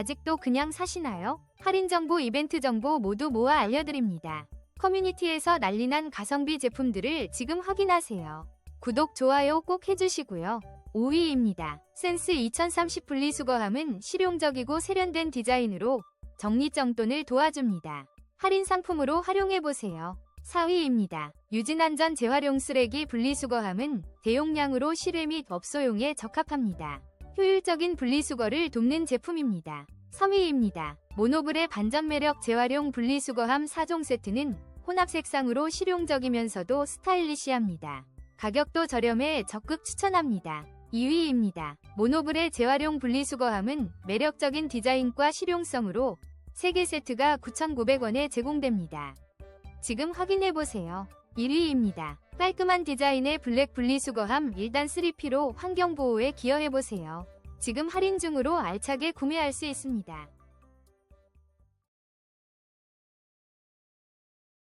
아직도 그냥 사시나요? 할인 정보, 이벤트 정보 모두 모아 알려드립니다. 커뮤니티에서 난리난 가성비 제품들을 지금 확인하세요. 구독, 좋아요 꼭 해주시고요. 5위입니다. 센스 2030 분리수거함은 실용적이고 세련된 디자인으로 정리정돈을 도와줍니다. 할인 상품으로 활용해보세요. 4위입니다. 유진안전 재활용 쓰레기 분리수거함은 대용량으로 실외 및 업소용에 적합합니다. 효율적인 분리수거를 돕는 제품입니다. 3위입니다. 모노블의 반전 매력 재활용 분리수거함 4종 세트는 혼합 색상으로 실용적이면서도 스타일리시합니다. 가격도 저렴해 적극 추천합니다. 2위입니다. 모노블의 재활용 분리수거함은 매력적인 디자인과 실용성으로 3개 세트가 9,900원에 제공됩니다. 지금 확인해보세요. 1위입니다. 깔끔한 디자인의 블랙 분리수거함 1단 3P로 환경보호에 기여해보세요. 지금 할인 중으로 알차게 구매할 수 있습니다.